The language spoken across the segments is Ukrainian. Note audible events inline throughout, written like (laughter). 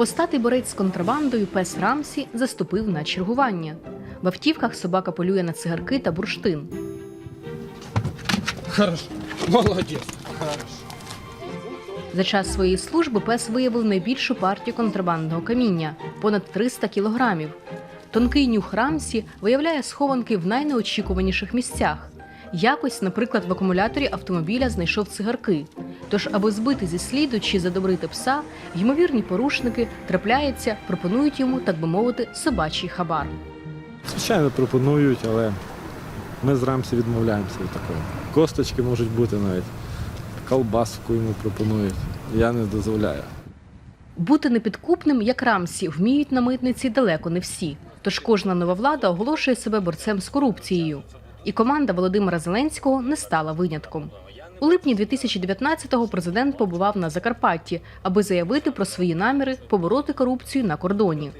Хвостатий борець з контрабандою пес Рамсі заступив на чергування. В автівках собака полює на цигарки та бурштин. Хорошо. Молодец. Хорошо. За час своєї служби пес виявив найбільшу партію контрабандного каміння понад 300 кілограмів. Тонкий нюх Рамсі виявляє схованки в найнеочікуваніших місцях. Якось, наприклад, в акумуляторі автомобіля знайшов цигарки. Тож, аби збити зі сліду чи задобрити пса, ймовірні порушники трапляються, пропонують йому, так би мовити, собачий хабар. Звичайно, пропонують, але ми з Рамсі відмовляємося від такого. Косточки можуть бути навіть. Колбаску йому пропонують. Я не дозволяю. Бути непідкупним, як Рамсі, вміють на митниці далеко не всі. Тож кожна нова влада оголошує себе борцем з корупцією. І команда Володимира Зеленського не стала винятком. У липні 2019-го президент побував на Закарпатті, аби заявити про свої наміри побороти корупцію на кордоні.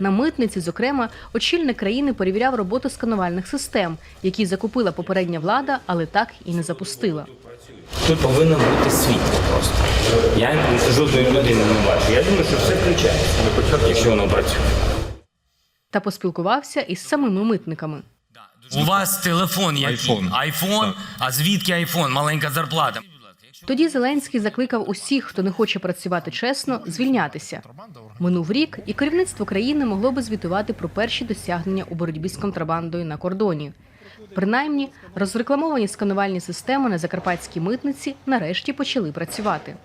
На митниці, зокрема, очільник країни перевіряв роботу сканувальних систем, які закупила попередня влада, але так і не запустила. Тут повинно бути світло просто. Я жодної людини не бачу. Я думаю, що все включається, якщо воно працює. Та поспілкувався із самими митниками. У вас телефон який? Айфон. Айфон? А звідки айфон? Маленька зарплата. Тоді Зеленський закликав усіх, хто не хоче працювати чесно, звільнятися. Минув рік, і керівництво країни могло би звітувати про перші досягнення у боротьбі з контрабандою на кордоні. Принаймні, розрекламовані сканувальні системи на закарпатській митниці нарешті почали працювати.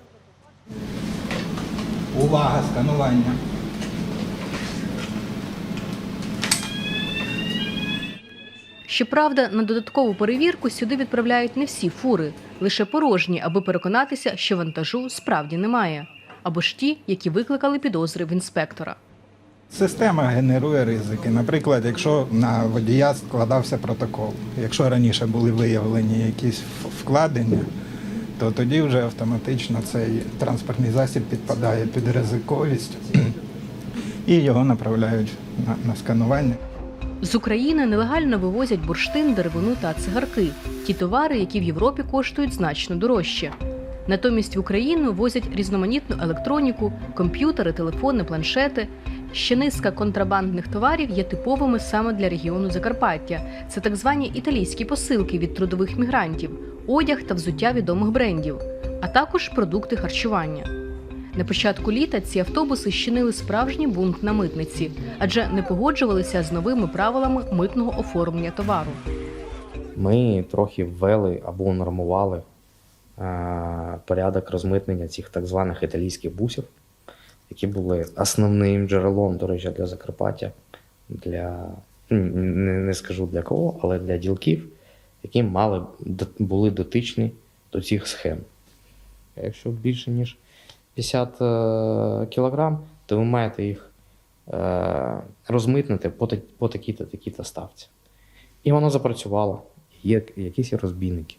Увага, сканування. Щоправда, на додаткову перевірку сюди відправляють не всі фури, лише порожні, аби переконатися, що вантажу справді немає, або ж ті, які викликали підозри в інспектора. Система генерує ризики. Наприклад, якщо на водія складався протокол, якщо раніше були виявлені якісь вкладення, то тоді вже автоматично цей транспортний засіб підпадає під ризиковість (clears throat) і його направляють на, на сканування. З України нелегально вивозять бурштин, деревину та цигарки ті товари, які в Європі коштують значно дорожче. Натомість в Україну возять різноманітну електроніку, комп'ютери, телефони, планшети. Ще низка контрабандних товарів є типовими саме для регіону Закарпаття. Це так звані італійські посилки від трудових мігрантів, одяг та взуття відомих брендів, а також продукти харчування. На початку літа ці автобуси щинили справжній бунт на митниці, адже не погоджувалися з новими правилами митного оформлення товару. ми трохи ввели або унормували е, порядок розмитнення цих так званих італійських бусів, які були основним джерелом, до речі, для Закарпаття, для не, не скажу для кого, але для ділків, які мали були дотичні до цих схем. Якщо більше ніж 50 е, кілограм, то ви маєте їх е, розмитнити по, такій-то такій-то ставці. І воно запрацювало. Є якісь розбійники,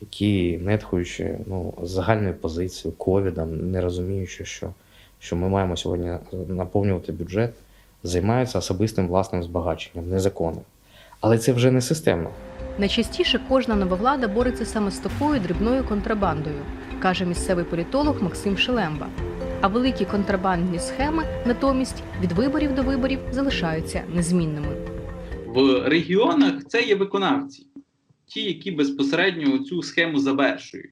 які, нетхуючи ну, загальною позицією, ковідом, не розуміючи, що, що ми маємо сьогодні наповнювати бюджет, займаються особистим власним збагаченням, незаконним. Але це вже не системно. Найчастіше кожна нова влада бореться саме з такою дрібною контрабандою, каже місцевий політолог Максим Шелемба. А великі контрабандні схеми натомість від виборів до виборів залишаються незмінними. в регіонах це є виконавці, ті, які безпосередньо цю схему завершують.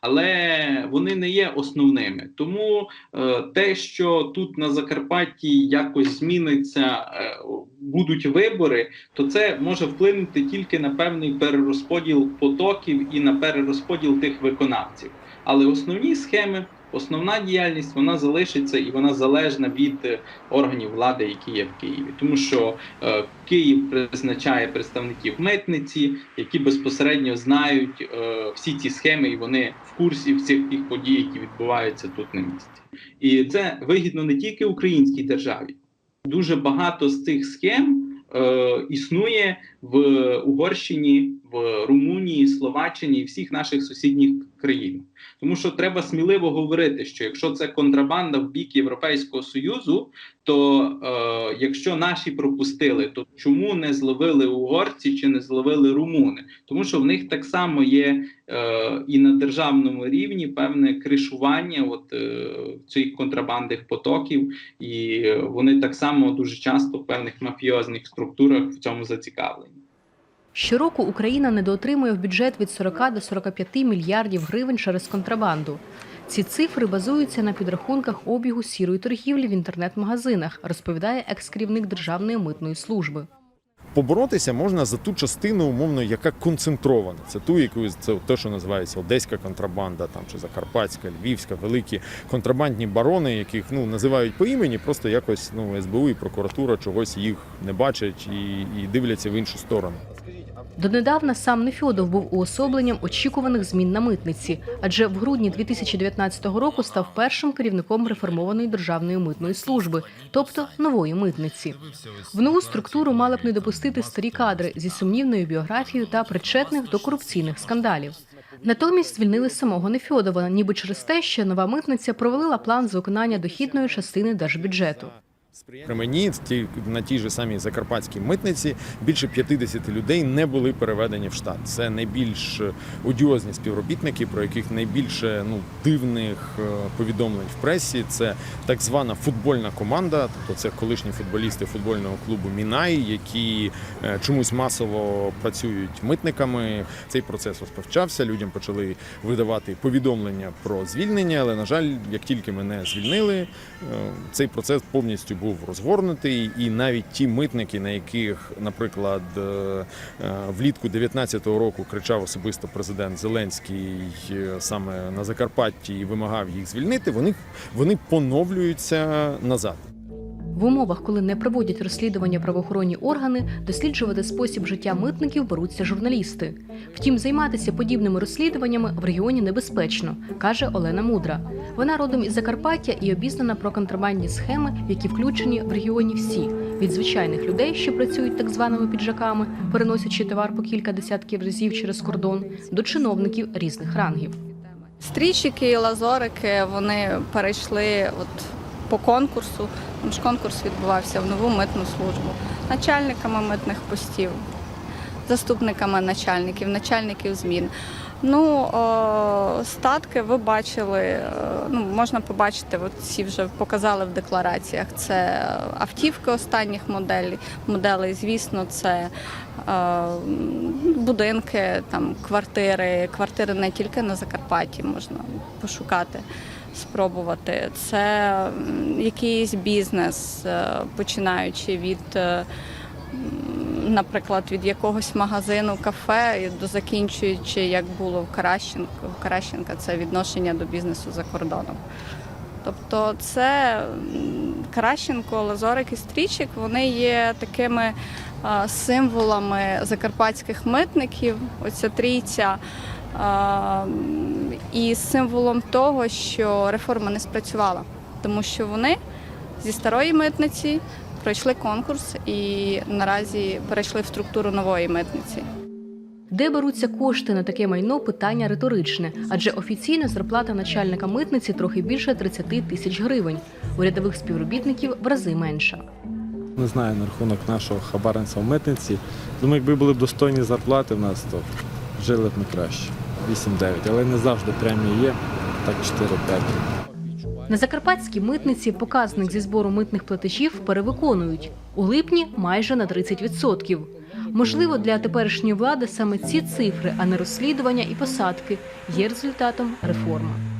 Але вони не є основними. Тому е, те, що тут на Закарпатті якось зміниться, е, будуть вибори, то це може вплинути тільки на певний перерозподіл потоків і на перерозподіл тих виконавців. Але основні схеми, основна діяльність вона залишиться і вона залежна від е, органів влади, які є в Києві, тому що е, Київ призначає представників митниці, які безпосередньо знають е, всі ці схеми, і вони в курсі всіх тих подій, які відбуваються тут на місці. І це вигідно не тільки українській державі. Дуже багато з цих схем е, існує в Угорщині, в Румунії, Словаччині і всіх наших сусідніх країн. Тому що треба сміливо говорити, що якщо це контрабанда в бік Європейського Союзу, то е, якщо наші пропустили, то чому не зловили угорці чи не зловили румуни? Тому що в них так само є е, і на державному рівні певне кришування от, е, цих контрабандних потоків, і е, вони так само дуже часто в певних мафіозних структурах в цьому зацікавлені. Щороку Україна недоотримує в бюджет від 40 до 45 мільярдів гривень через контрабанду. Ці цифри базуються на підрахунках обігу сірої торгівлі в інтернет-магазинах, розповідає екс-керівник Державної митної служби. Поборотися можна за ту частину, умовно, яка концентрована. Це ту, яку це те, що називається одеська контрабанда, там чи закарпатська, львівська, великі контрабандні барони, яких ну називають по імені, просто якось ну СБУ і прокуратура чогось їх не бачать і, і дивляться в іншу сторону. Донедавна сам Нефьодов був уособленням очікуваних змін на митниці, адже в грудні 2019 року став першим керівником реформованої державної митної служби, тобто нової митниці. В нову структуру мали б не допустити старі кадри зі сумнівною біографією та причетних до корупційних скандалів. Натомість звільнили самого Нефьодова, ніби через те, що нова митниця провалила план з виконання дохідної частини держбюджету. При мені на тій же самій закарпатській митниці більше 50 людей не були переведені в штат. Це найбільш одіозні співробітники, про яких найбільше ну дивних е, повідомлень в пресі. Це так звана футбольна команда, тобто це колишні футболісти футбольного клубу Мінай, які е, чомусь масово працюють митниками. Цей процес розпочався. Людям почали видавати повідомлення про звільнення, але на жаль, як тільки мене звільнили, е, цей процес повністю був розгорнутий, і навіть ті митники, на яких, наприклад, е, е, влітку 19-го року кричав особисто президент Зеленський е, саме на Закарпатті і вимагав їх звільнити, вони, вони поновлюються назад. В умовах, коли не проводять розслідування правоохоронні органи, досліджувати спосіб життя митників беруться журналісти. Втім, займатися подібними розслідуваннями в регіоні небезпечно, каже Олена Мудра. Вона родом із Закарпаття і обізнана про контрабандні схеми, які включені в регіоні всі від звичайних людей, що працюють так званими піджаками, переносячи товар по кілька десятків разів через кордон, до чиновників різних рангів. Стрічики і лазорики вони перейшли от по конкурсу. Тому ж конкурс відбувався в нову митну службу, начальниками митних постів, заступниками начальників, начальників змін. Ну, о, статки ви бачили, е, ну, можна побачити, от ці вже показали в деклараціях. Це автівки останніх моделей, моделей звісно, це е, будинки, там, квартири, квартири не тільки на Закарпатті можна пошукати, спробувати. Це якийсь бізнес, е, починаючи від. е, Наприклад, від якогось магазину кафе до закінчуючи, як було в Каращенко. В Каращенка це відношення до бізнесу за кордоном. Тобто, це Каращенко, Лазорик і Стрічик, вони є такими символами закарпатських митників. Оця трійця. І символом того, що реформа не спрацювала, тому що вони зі старої митниці пройшли конкурс і наразі перейшли в структуру нової митниці. Де беруться кошти на таке майно питання риторичне, адже офіційна зарплата начальника митниці трохи більше 30 тисяч гривень. У рядових співробітників в рази менша. Не знаю на рахунок нашого хабарництва в митниці. Думаю, якби були б достойні зарплати в нас, то жили б ми краще. 8-9, але не завжди премії є, так 4-5. На закарпатській митниці показник зі збору митних платежів перевиконують у липні майже на 30%. Можливо, для теперішньої влади саме ці цифри, а не розслідування і посадки, є результатом реформи.